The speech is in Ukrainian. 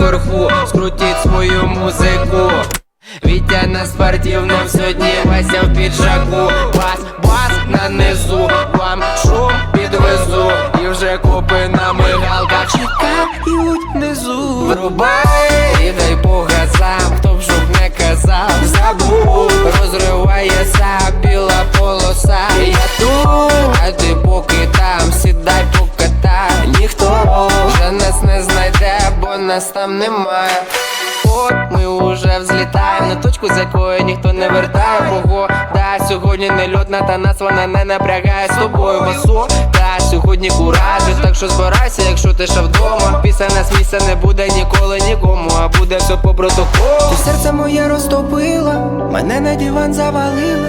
наверху скрутіть свою музику. Вітя на спортивному сьогодні Вася в піджаку. Бас, бас на низу Вам шум підвезу. І вже копи на мигалках. Чекають внизу. Врубай і дай по газам Хто б щоб не казав. Забув Розривається біла полоса. Я тут, а ти поки там Сідай покатай нас там немає. От ми уже взлітаємо на точку, з якої ніхто не вертає. Погода сьогодні не льотна, та нас вона не напрягає. З тобою басу Та сьогодні куражу, так що збирайся, якщо ти ще вдома. Після нас місця не буде ніколи нікому, а буде все по протоколу. Серце моє розтопила, мене на диван завалила